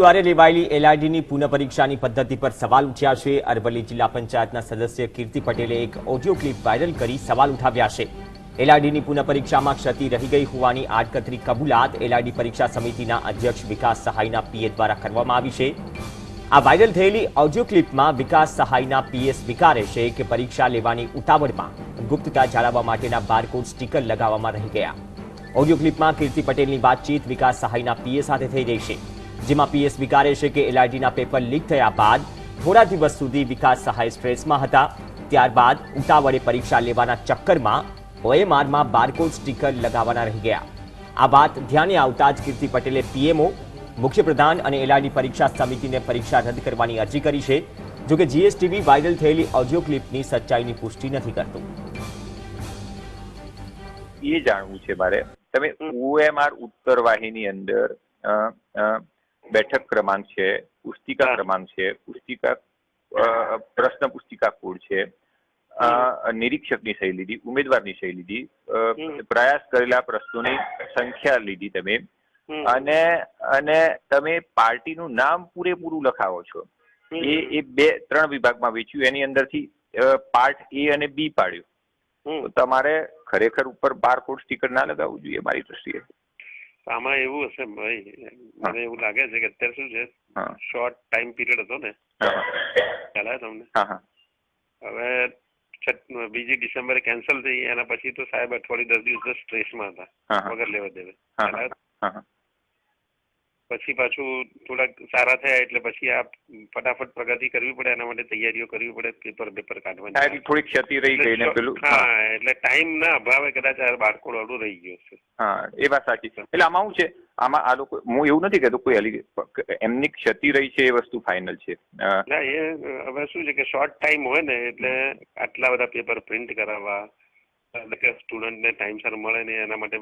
દ્વારા લેવાયેલી પુનઃ પરીક્ષાની પદ્ધતિ પર સવાલ ઉઠ્યા છે. અરવલ્લી જિલ્લા પંચાયતના સદસ્ય કીર્તિ પટેલે એક ઓડિયો ક્લિપ વાયરલ કરી સવાલ ઉઠાવ્યા છે. એલઆઈડીની પુનઃ પરીક્ષામાં ક્ષતિ રહી ગઈ હોવાની આડકતરી કબૂલાત એલઆઈડી પરીક્ષા સમિતિના અધ્યક્ષ વિકાસ સહાયના પીએ દ્વારા કરવામાં આવી છે. આ વાયરલ થયેલી ઓડિયો ક્લિપમાં વિકાસ સહાયના પીએ સ્વીકારે છે કે પરીક્ષા લેવાની ઉતાવળમાં ગુપ્તતા જાળવવા માટેના બારકોડ સ્ટીકર લગાવવામાં રહી ગયા. ઓડિયો ક્લિપમાં કીર્તિ પટેલની વાતચીત વિકાસ સહાયના પીએ સાથે થઈ રહી છે. જેમાં પીએ સ્વીકારે છે કે એલઆઈડીના પેપર લીક થયા બાદ થોડા દિવસ સુધી વિકાસ સહાય સ્ટ્રેસમાં હતા. ત્યારબાદ ઉતાવળે પરીક્ષા લેવાના ચક્કરમાં ઓએમઆરમાં બારકોડ સ્ટીકર લગાવવાના રહી ગયા. આ વાત ધ્યાને આવતા જ કીર્તિ પટેલે પીએમઓ, મુખ્યપ્રધાન અને એલઆઈડી પરીક્ષા સમિતિને પરીક્ષા રદ કરવાની અરજી કરી છે જોકે જીએસટીવી વાયરલ થયેલી ઓડિયો ક્લિપની સચ્ચાઈની પુષ્ટિ નથી કરતું. એ જાણવું છે મારે. તમે ઓએમઆર ઉત્તર વાહિની અંદર બેઠક ક્રમાંક છે પુસ્તિકા. ક્રમાંક છે પુસ્તિકા પ્રશ્ન પુસ્તિકા કોડ છે. નિરીક્ષકની સહી લીધી ઉમેદવારની સહી લીધી. પ્રયાસ કરેલા પ્રશ્નોની સંખ્યા લીધી તમે. અને અને તમે પાર્ટીનું નામ પૂરેપૂરું લખાવો છો. એ એ બે ત્રણ વિભાગમાં વેચ્યું એની અંદરથી પાર્ટ એ અને બી પાડ્યું. તમારે ખરેખર ઉપર બારકોડ સ્ટીકર ના લગાવવું જોઈએ મારી દ્રષ્ટિએ. આમાં એવું હશે ભાઈ મને એવું લાગે છે કે અત્યારે શું છે શોર્ટ ટાઈમ પીરિયડ હતો ને. ખ્યાલ તમને? હવે બીજી ડિસેમ્બરે કેન્સલ થઈ એના પછી તો સાહેબ અઠવાડિયું દસ દિવસ સ્ટ્રેસમાં હતા. વગર લેવા દેવે હા, ખ્યાલ આવ્યો? હા હા પછી પાછું થોડાક સારા થયા એટલે પછી આ ફટાફટ પ્રગતિ કરવી પડે એના માટે તૈયારીઓ કરવી પડે પેપર પેપર કાઢવાની. થોડી ક્ષતિ રહી ગઈ ને પેલું? હા એટલે ટાઈમ ના અભાવે કદાચ આ બાળકો અડું રહી ગયો છે હા એ વાત સાચી. છે એટલે આમાં શું છે? આમાં આ લોકો હું એવું નથી કહેતો કોઈ એમની ક્ષતિ રહી છે એ વસ્તુ ફાઇનલ છે. ના એ હવે શું છે કે શોર્ટ ટાઈમ હોય ને એટલે આટલા બધા પેપર પ્રિન્ટ કરાવવા સ્ટુડન્ટને ટાઈમસર મળે ને એના માટે